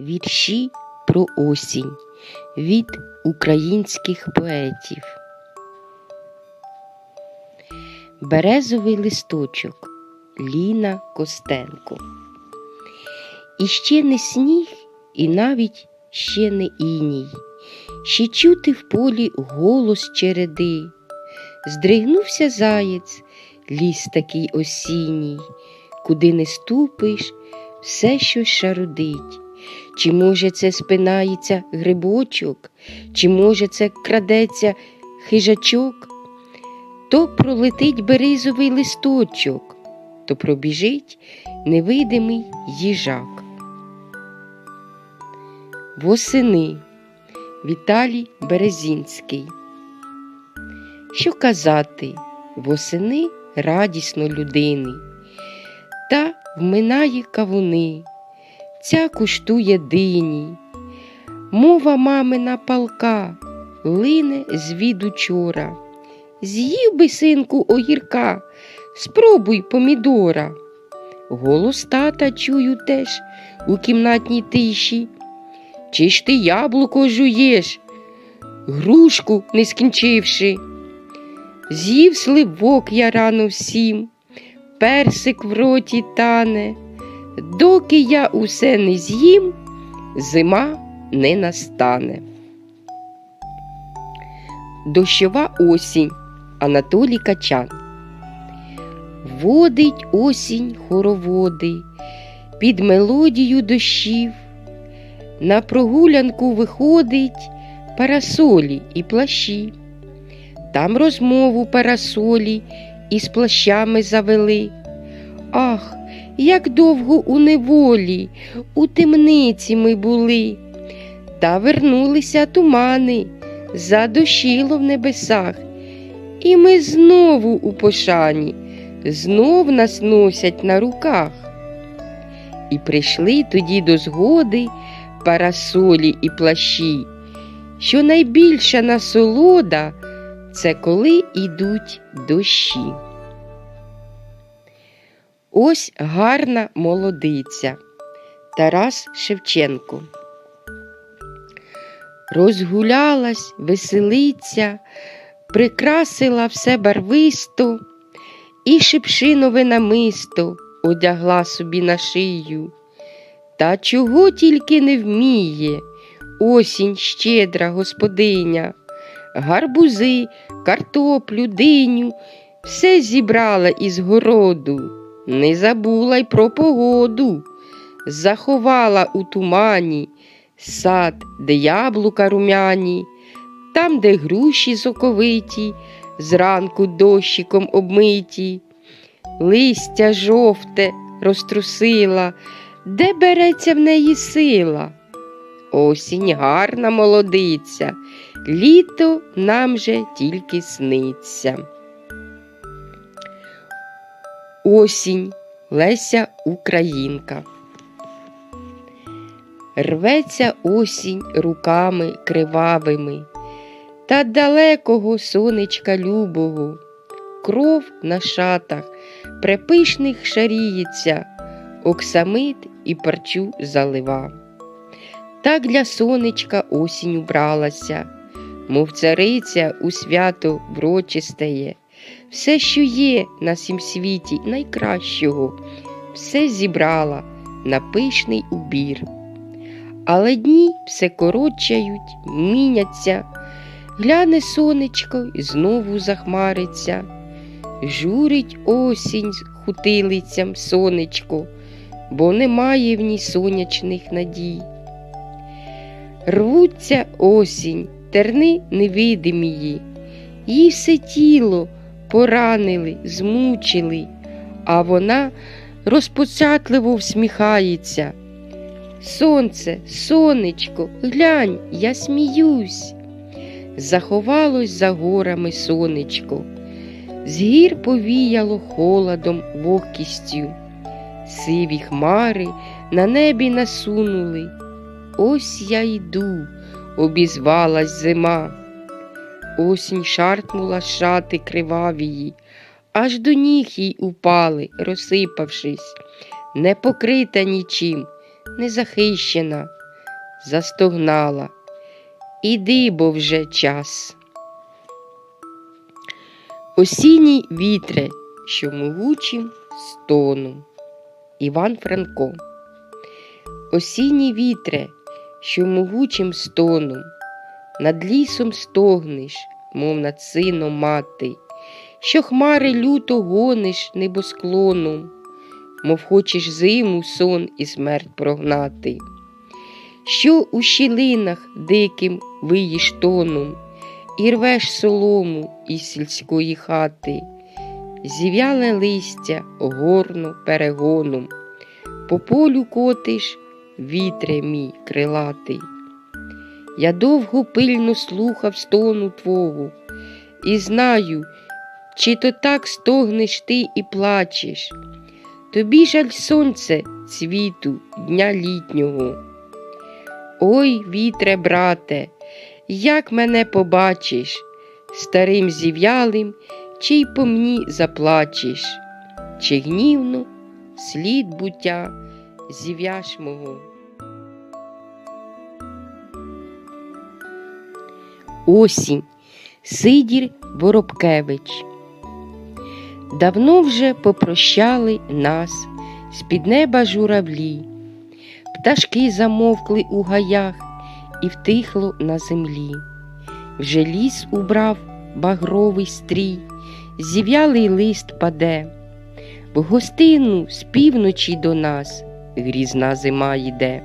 Вірші про осінь від українських поетів. Березовий листочок Ліна Костенко. І ще не сніг, і навіть ще не іній. Ще чути в полі голос череди. Здригнувся заєць, ліс такий осінній, куди не ступиш, все щось шарудить. Чи може це спинається грибочок, чи може це крадеться хижачок, то пролетить березовий листочок, то пробіжить невидимий їжак. Восени. Віталій Березінський. Що казати, восени радісно людини, та вминає кавуни, ця куштує дині. Мова мамина палка лине звід учора. З'їв би, синку, огірка, спробуй помідора. Голос тата чую теж у кімнатній тиші. Чи ж ти яблуко жуєш, грушку не скінчивши? З'їв сливок я рано всім, персик в роті тане, доки я усе не з'їм, зима не настане. Дощова осінь Анатолій Качан. Водить осінь хороводи під мелодію дощів. На прогулянку виходить парасолі і плащі. Там розмову парасолі із плащами завели. Ах, як довго у неволі, у темниці ми були, та вернулися тумани, задощило в небесах, і ми знову у пошані, знов нас носять на руках. І прийшли тоді до згоди парасолі і плащі, що найбільша насолода це коли йдуть дощі. Ось гарна молодиця Тарас Шевченко. Розгулялась, веселиця, прикрасила все барвисто і шипшинове намисто одягла собі на шию. Та чого тільки не вміє осінь щедра господиня, гарбузи, картоплю, диню, все зібрала із городу, не забула й про погоду, заховала у тумані сад, де яблука румяні, там, де груші соковиті, зранку дощиком обмиті, листя жовте розтрусила де береться в неї сила? Осінь гарна молодиця, літо нам же тільки сниться. Осінь Леся Українка. Рветься осінь руками кривавими, та далекого сонечка любого, кров на шатах препишних шаріється оксамит і парчу залива. Так для сонечка осінь убралася, мов цариця у свято врочистеє, все, що є на сім світі найкращого, все зібрала на пишний убір. Але дні все коротчають, міняться, гляне сонечко і знову захмариться, журить осінь хутилицям сонечко бо немає в ній сонячних надій. Рвуться осінь, терни невидимії, їй все тіло поранили, змучили, а вона розпочатливо всміхається. Сонце, сонечко, глянь, я сміюсь. Заховалось за горами сонечко, з гір повіяло холодом вогкістю сиві хмари на небі насунули. Ось я йду, обізвалась зима. Осінь шарпнула шати кривавії, аж до ніг їй упали, розсипавшись, не покрита нічим, не захищена, застогнала. Іди, бо вже час. Осінній вітре, що могучим стоном. Іван Франко. Осінній вітре, що могучим стоном, над лісом стогнеш, мов над сином мати, що хмари люто гониш небосклоном, мов хочеш зиму сон і смерть прогнати, що у щілинах диким виїш тоном, і рвеш солому із сільської хати, зів'яле листя горно перегоном, по полю котиш, вітре мій крилатий. Я довго пильно слухав стону твого, і знаю, чи то так стогнеш ти і плачеш. Тобі жаль сонце цвіту дня літнього. Ой, вітре, брате, як мене побачиш, старим зів'ялим, чи й по мені заплачеш, чи гнівно слід буття зів'яш мого. Осінь Сидір Воробкевич. Давно вже попрощали нас з-під неба журавлі, пташки замовкли у гаях і втихло на землі. Вже ліс убрав багровий стрій, зів'ялий лист паде, в гостину з півночі до нас грізна зима йде.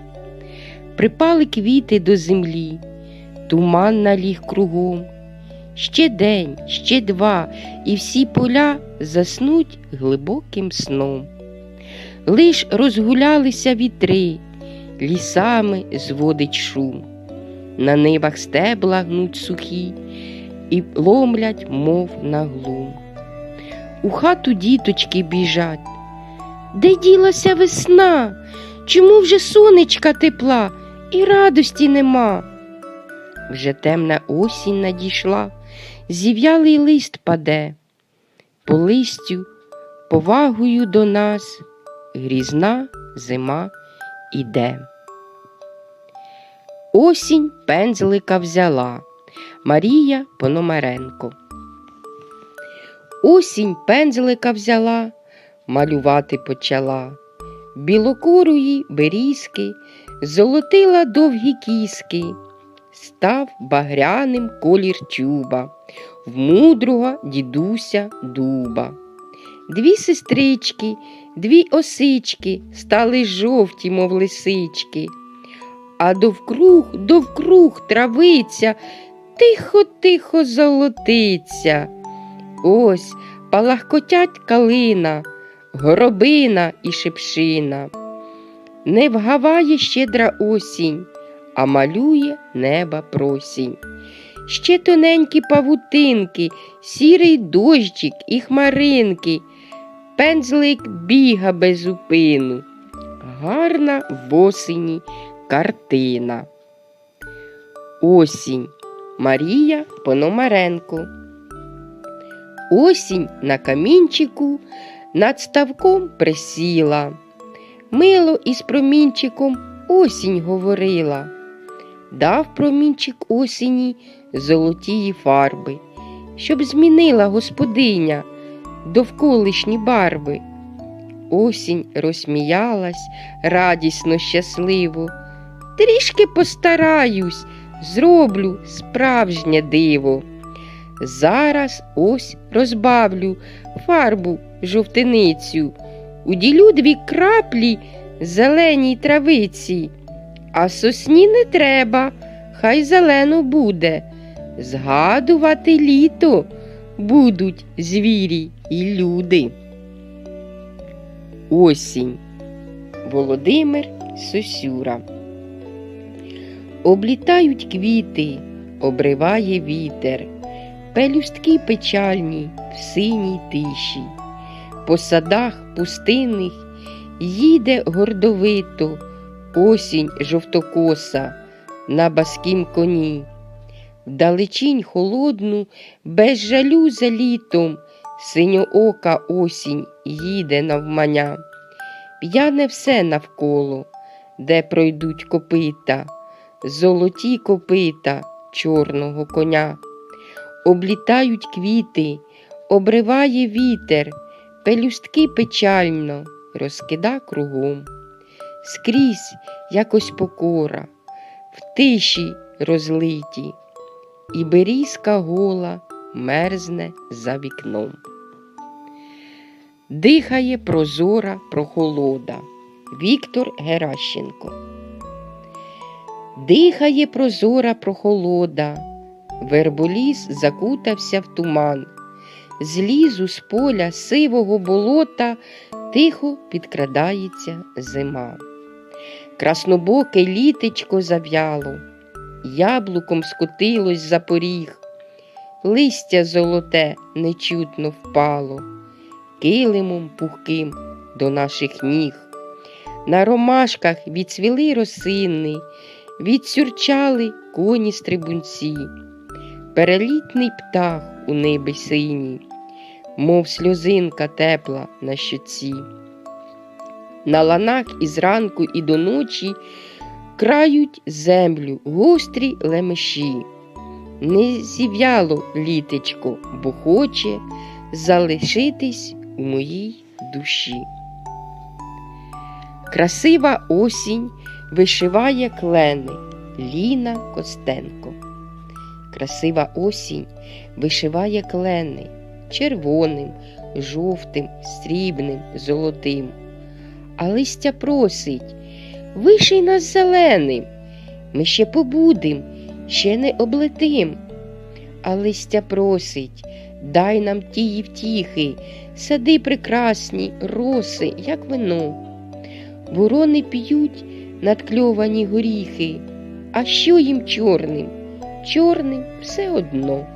Припали квіти до землі, туман наліг кругом. Ще день, ще два, і всі поля заснуть глибоким сном. Лиш розгулялися вітри, лісами зводить шум. На нивах стебла гнуть сухі і ломлять, мов на глум. У хату діточки біжать. Де ділася весна? Чому вже сонечка тепла і радості нема? Вже темна осінь надійшла, зів'ялий лист паде, по листю повагою до нас грізна зима іде. Осінь пензлика взяла Марія Пономаренко. Осінь пензлика взяла, малювати почала. Білокурої берізки, золотила довгі кіски, став багряним колір чуба, в мудрого дідуся дуба. Дві сестрички, дві осички стали жовті, мов лисички, а довкруг, довкруг травиця тихо-тихо золотиться. Ось палахкотять калина, горобина і шипшина. Не вгаває щедра осінь, а малює неба просінь. Ще тоненькі павутинки, сірий дощик і хмаринки, пензлик біга без зупину. Гарна в осені картина. Осінь Марія Пономаренко. Осінь на камінчику над ставком присіла. Мило із промінчиком осінь говорила. Дав промінчик осені золотії фарби, щоб змінила господиня довколишні барви. Осінь розсміялась радісно, щасливо. Трішки постараюсь, зроблю справжнє диво. Зараз ось розбавлю фарбу жовтиницю, уділю дві краплі зеленій травиці, а сосні не треба, хай зелено буде. Згадувати літо будуть звірі і люди. Осінь Володимир Сосюра. Облітають квіти, обриває вітер, пелюстки печальні в синій тиші, по садах пустинних їде гордовито осінь жовтокоса на баскім коні. Вдалечінь холодну, без жалю за літом, синьоока осінь їде навмання. П'яне все навколо, де пройдуть копита, золоті копита чорного коня. Облітають квіти, обриває вітер, пелюстки печально розкида кругом. Скрізь якось покора, в тиші розлиті, і берізка гола мерзне за вікном. Дихає прозора прохолода. Віктор Геращенко. Дихає прозора прохолода, верболіс закутався в туман, злізу з поля сивого болота тихо підкрадається зима. Краснобоке літечко зав'яло, яблуком скотилось за поріг, листя золоте нечутно впало, килимом пухким до наших ніг. На ромашках відцвіли росини, відсюрчали коні стрибунці, перелітний птах у небі синій, мов сльозинка тепла на щоці. На ланах із ранку і до ночі крають землю гострі лемеші. Не зів'яло літечко, бо хоче залишитись у моїй душі. Красива осінь вишиває клени Ліна Костенко. Красива осінь вишиває клени червоним, жовтим, срібним, золотим. А листя просить виший нас зеленим. Ми ще побудем, ще не облетим. А листя просить, дай нам тії втіхи, сади прекрасні, роси, як вино. Ворони п'ють надкльовані горіхи, а що їм чорним? Чорним все одно.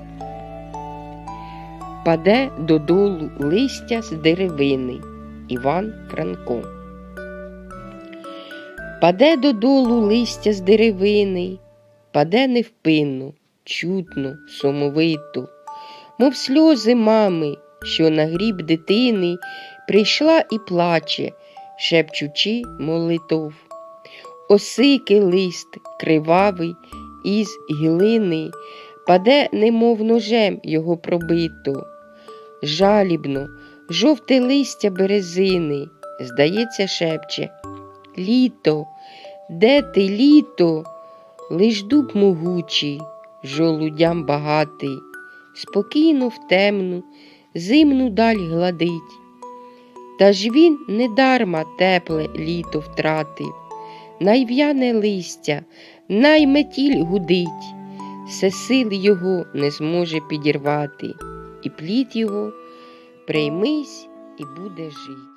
Паде додолу листя з деревини Іван Франко. Паде додолу листя з деревини, паде невпинно, чутно, сумовито, мов сльози мами, що на гріб дитини прийшла і плаче, шепчучи молитов. Осики лист кривавий із гілини, паде, немов ножем його пробито. Жалібно, жовте листя березини, здається, шепче. Літо, де ти літо? Лиш дуб могучий, жолудям багатий, спокійно в темну, зимну даль гладить. Та ж він недарма тепле літо втратив, найв'яне листя, найметіль гудить, все сили його не зможе підірвати, і плід його приймись і буде жить.